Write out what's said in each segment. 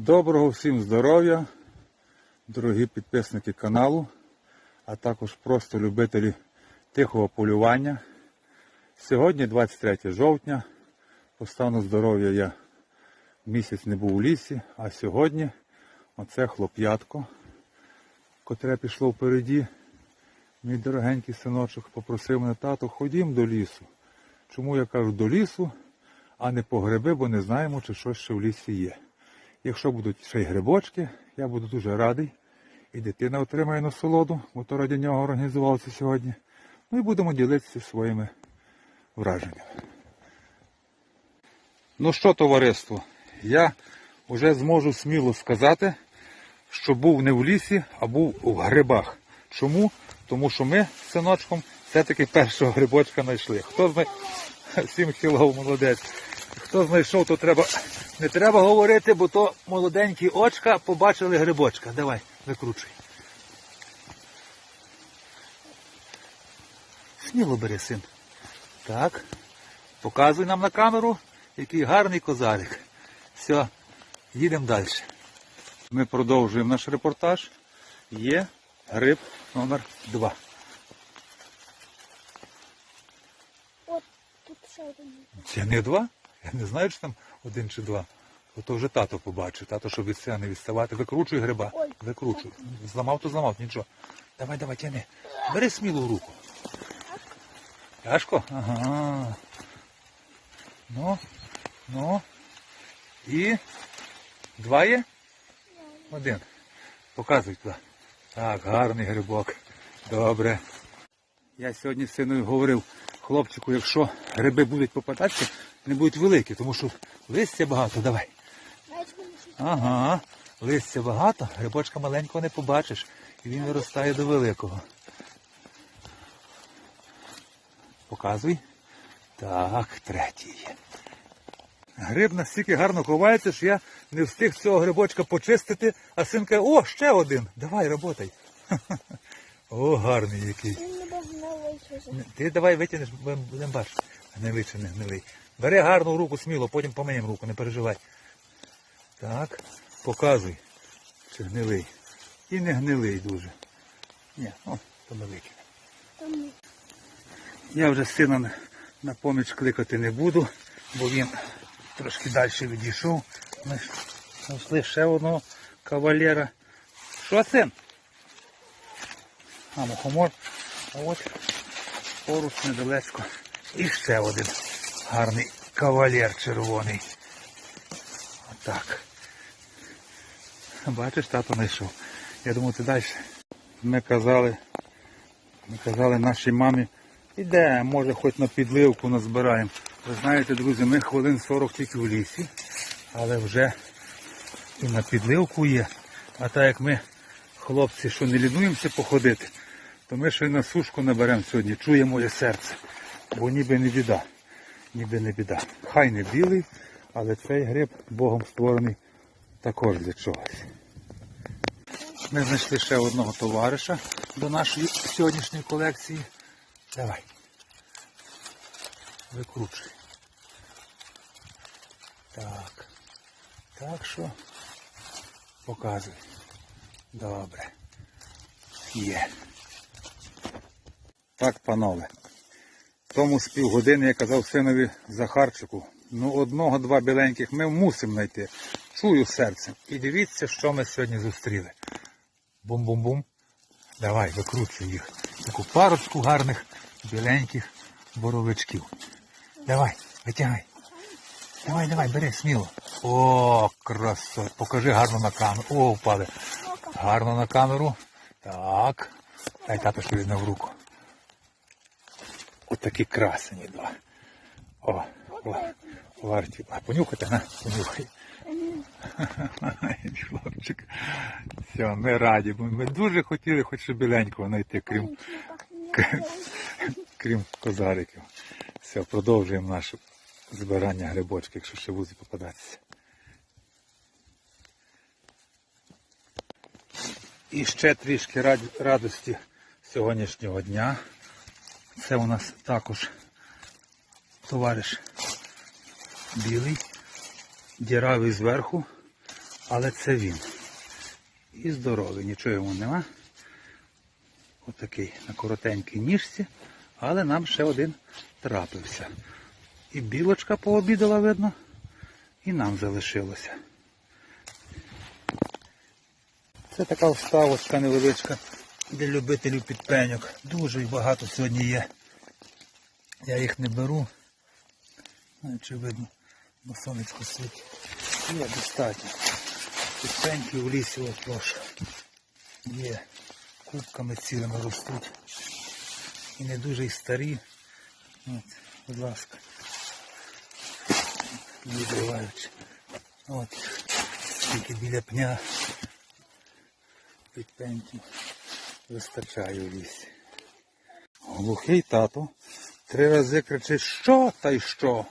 Доброго всім здоров'я, дорогі підписники каналу, а також просто любителі тихого полювання. Сьогодні 23 жовтня. По стану здоров'я я місяць не був у лісі, а сьогодні оце хлоп'ятко, котре пішло впереді. Мій дорогенький синочок попросив мене, тато, ходім до лісу. Чому я кажу до лісу, а не по гриби, бо не знаємо, чи щось ще в лісі є. Якщо будуть ще й грибочки, я буду дуже радий. І дитина отримає насолоду, бо то раді нього організувалося сьогодні. Ну і будемо ділитися своїми враженнями. Ну що, товариство, я вже зможу сміло сказати, що був не в лісі, а був у грибах. Чому? Тому що ми з синочком все-таки першого грибочка знайшли. Хто знає, сім кілов молодець. Хто знайшов, то треба. Не треба говорити, бо то молоденькі очка побачили грибочка. Давай, викручуй. Сміло бери, син. Так. Показуй нам на камеру, який гарний козарик. Все, їдемо далі. Ми продовжуємо наш репортаж. Є гриб номер 2. От тут ще один. Це не два? Я не знаю, чи там один чи два. Ото вже тато побачив. Тато, щоб від себе не відставати. Викручуй гриба. Викручуй. Зламав, то зламав, нічого. Давай, давай, тяни. Бери сміло в руку. Тяжко? Ага. Ну, ну. І два є? Один. Показуй туди. Так, гарний грибок. Добре. Я сьогодні з синою говорив хлопчику, якщо гриби будуть попадатися, не будуть великі, тому що листя багато, давай. Ага, листя багато, грибочка маленького не побачиш. І він виростає до великого. Показуй. Так, третій. Гриб настільки гарно ховається, що я не встиг цього грибочка почистити, а син каже, о, ще один. Давай, работай. О, гарний який. він не багневий щось. Ти давай витягнеш, бачити. Гнилий чи не гнилий. Бери гарну руку сміло, потім помиємо руку, не переживай. Так, показуй, чи гнилий. І не гнилий дуже. Ні, о, то великий. Я вже сина на, поміч кликати не буду, бо він трошки далі відійшов. Ми знайшли ще одного кавалера. Що це? А, мухомор. А от поруч недалечко. І ще один гарний кавалер червоний. Отак. Бачиш, тато знайшов. Я думаю, ти далі. Ми казали, ми казали нашій мамі, іде, може хоч на підливку назбираємо. Ви знаєте, друзі, ми хвилин 40 тільки в лісі, але вже і на підливку є. А так як ми, хлопці, що не лінуємося походити, то ми ще на сушку наберемо сьогодні. Чує моє серце. Бо ніби не біда. Ніби не біда. Хай не білий, але цей гриб Богом створений також для чогось. Ми знайшли ще одного товариша до нашої сьогоднішньої колекції. Давай. Викручуй. Так. Так що показуй. Добре. Є. Так, панове. Тому з півгодини я казав синові Захарчику, ну одного-два біленьких ми мусимо знайти. Чую серцем. І дивіться, що ми сьогодні зустріли. Бум-бум-бум. Давай, викручуй їх. Таку парочку гарних біленьких боровичків. Давай, витягай. Давай, давай, бери, сміло. О, красот. Покажи гарно на камеру. О, впали. Гарно на камеру. Так. Дай тато ще візьме в руку. Отакі красені два. О, о, варті. А понюхайте, на, понюхай. Хлопчик. Все, ми раді, бо ми дуже хотіли хоч ще біленького знайти, крім, крім, козариків. Все, продовжуємо наше збирання грибочки, якщо ще будуть попадатися. І ще трішки радості сьогоднішнього дня. Це у нас також товариш білий, діравий зверху, Але це він. І здоровий, нічого йому нема. Отакий на коротенькій ніжці, але нам ще один трапився. І білочка пообідала, видно, і нам залишилося. Це така вставочка невеличка для любителів підпеньок. Дуже багато сьогодні є. Я їх не беру. Ну, Очевидно, бо сонечко світить. Є достатньо. Підпеньки в лісі оплош. Є. Кубками цілими ростуть. І не дуже й старі. От, будь ласка. Відриваючи. От. Тільки біля пня підпеньків вистачає в лісі. Глухий тато три рази кричить, що та й що?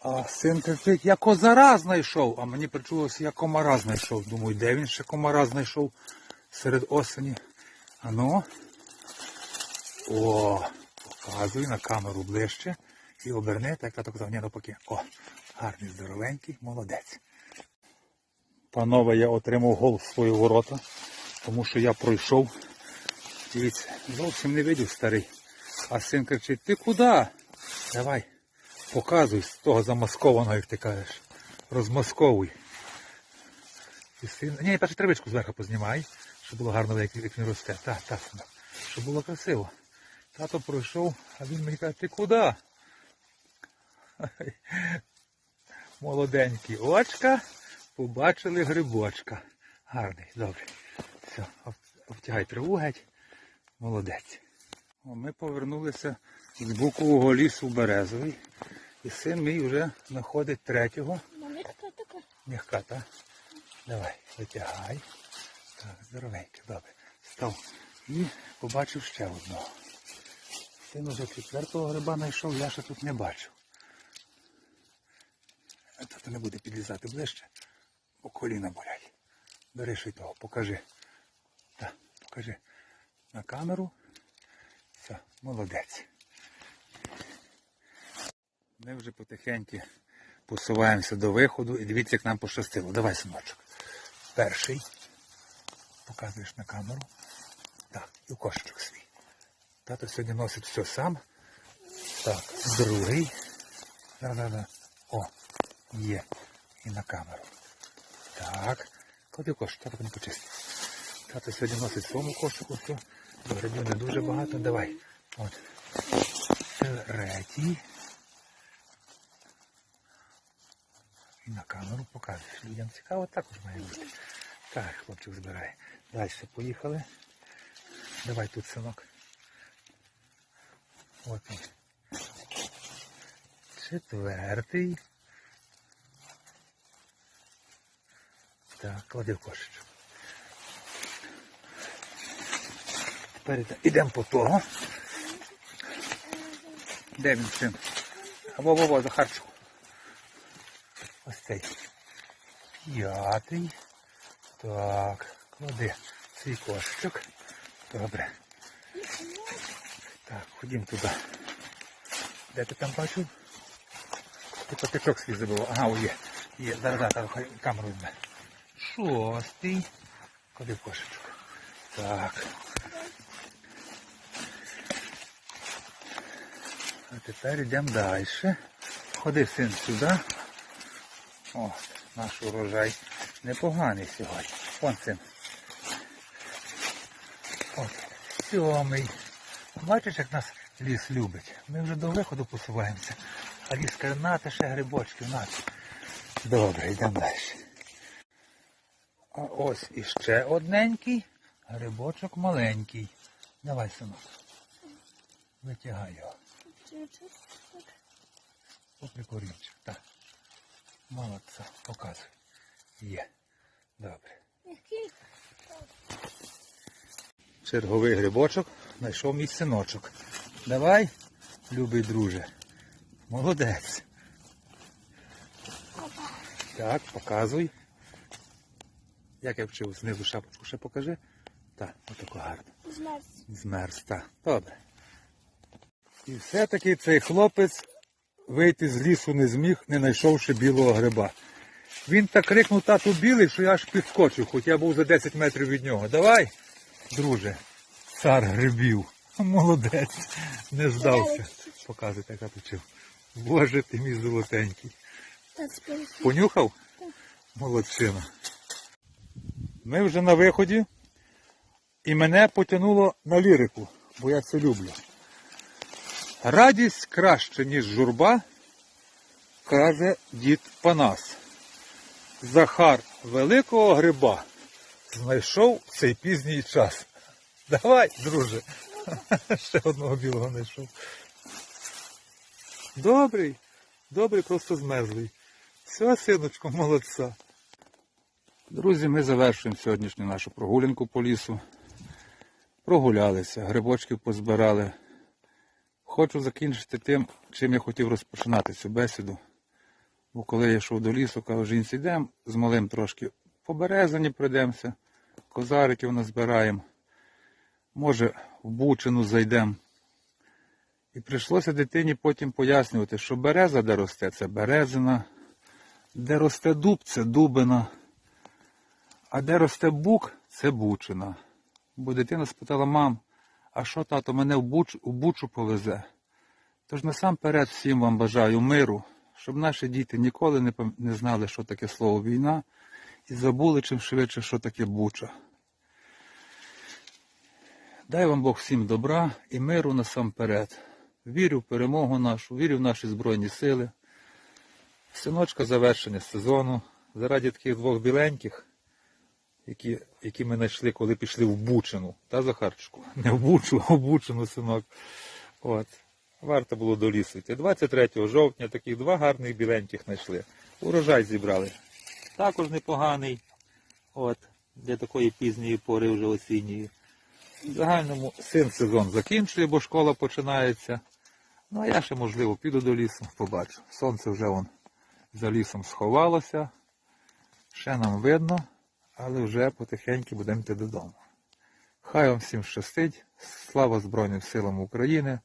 А син кричить, я козара знайшов. А мені причулося, я комара знайшов. Думаю, де він ще комара знайшов серед осені. А ну. О, показуй на камеру ближче і оберни, так тато казав, ні, навпаки. О, гарний, здоровенький, молодець. Панове, я отримав гол в свої ворота, тому що я пройшов. Дивіться, зовсім не видів старий. А син кричить, ти куди? Давай, показуй з того замаскованого, як ти кажеш. Розмасковуй. І син... Ні, першу травичку зверху познімай, щоб було гарно, як, він росте. Так, так. Щоб було красиво. Тато пройшов, а він мені каже, ти куди? Молоденький очка, побачили грибочка. Гарний, добре. Все, обтягай траву геть. Молодець. О, Ми повернулися з букового лісу Березовий. І син мій вже знаходить третього. Маленька така. М'яка, так? Давай, витягай. Так, здоровенько, добре. Став. І побачив ще одного. Син уже четвертого гриба знайшов, я ще тут не бачив. Тато не буде підлізати ближче, бо коліна болять. Бери ще того, покажи. Так, покажи. На камеру. Все, молодець. Ми вже потихеньки посуваємося до виходу і дивіться, як нам пощастило. Давай, синочок. Перший. Показуєш на камеру. Так, і кошечок свій. Тато сьогодні носить все сам. Так, другий. Да-да-да. О, є. І на камеру. Так. Клади в кошик, тато не почистить. Тато сьогодні носить в своєму кошику все. Грибів не дуже багато. Давай. От. Третій. І на камеру показуєш. Людям цікаво, також має бути. Так, хлопчик збирає. Далі поїхали. Давай тут, синок. От він. Четвертий. Так, клади в кошечку. Тепер йде- йдемо по того. Де він син? Во-во-во, Захарчику. Ось цей. П'ятий. Так, клади свій кошечок. Добре. Так, ходім туди. Де ти там бачив? Ти патичок свій забув. Ага, о, є. Є. Зараз, зараз, камеру візьме. Шостий. Клади в кошечок. Так. А тепер йдемо далі. Ходи, син, сюди. О, наш урожай непоганий сьогодні. Вон син. От, сьомий. Бачиш, як нас ліс любить. Ми вже до виходу посуваємося. А ліс каже, нате ще грибочків, нате. Добре, йдемо далі. А ось іще одненький, грибочок маленький. Давай, синок. Витягай його. Попри корінчик. Так. Молодця. Показуй. Є. Добре. Черговий грибочок знайшов мій синочок. Давай, любий друже. Молодець. Так, показуй. Як я вчив, знизу шапочку ще покажи. Так, отако гарно. Змерз. Змерз, так. Добре. І все-таки цей хлопець вийти з лісу не зміг, не знайшовши білого гриба. Він так крикнув тату білий, що я аж підскочив, хоч я був за 10 метрів від нього. Давай, друже, цар грибів. Молодець, не здався. Показуйте, як я почув. Боже ти мій золотенький. Понюхав? Молодчина. Ми вже на виході, і мене потягнуло на лірику, бо я це люблю. Радість краще, ніж журба, каже дід Панас. Захар великого гриба знайшов цей пізній час. Давай, друже. Ще одного білого знайшов. Добрий, добрий, просто змерзлий. Все, синочко, молодця. Друзі, ми завершуємо сьогоднішню нашу прогулянку по лісу. Прогулялися, грибочків позбирали. Хочу закінчити тим, чим я хотів розпочинати цю бесіду. Бо коли я йшов до лісу, кажу, жінці, йдемо з малим трошки по березані пройдемося, козариків назбираємо. Може, в Бучину зайдемо. І прийшлося дитині потім пояснювати, що береза, де росте, це березина, де росте дуб, це дубина, а де росте бук, це бучина. Бо дитина спитала, мам, а що тато мене в, буч, у бучу повезе? Тож насамперед всім вам бажаю миру, щоб наші діти ніколи не, не знали, що таке слово війна, і забули чим швидше, що таке буча. Дай вам Бог всім добра і миру насамперед. Вірю в перемогу нашу, вірю в наші Збройні сили. Синочка завершення сезону. Заради таких двох біленьких, які, які ми знайшли, коли пішли в Бучину. Та Захарчику? Не в Бучу, а в Бучину, синок. От. Варто було до лісу йти. 23 жовтня таких два гарних біленьких знайшли. Урожай зібрали. Також непоганий. От. Для такої пізньої пори вже осінньої. В загальному син сезон закінчує, бо школа починається. Ну а я ще, можливо, піду до лісу, побачу. Сонце вже вон за лісом сховалося. Ще нам видно, але вже потихеньку будемо йти додому. Хай вам всім щастить. Слава Збройним силам України.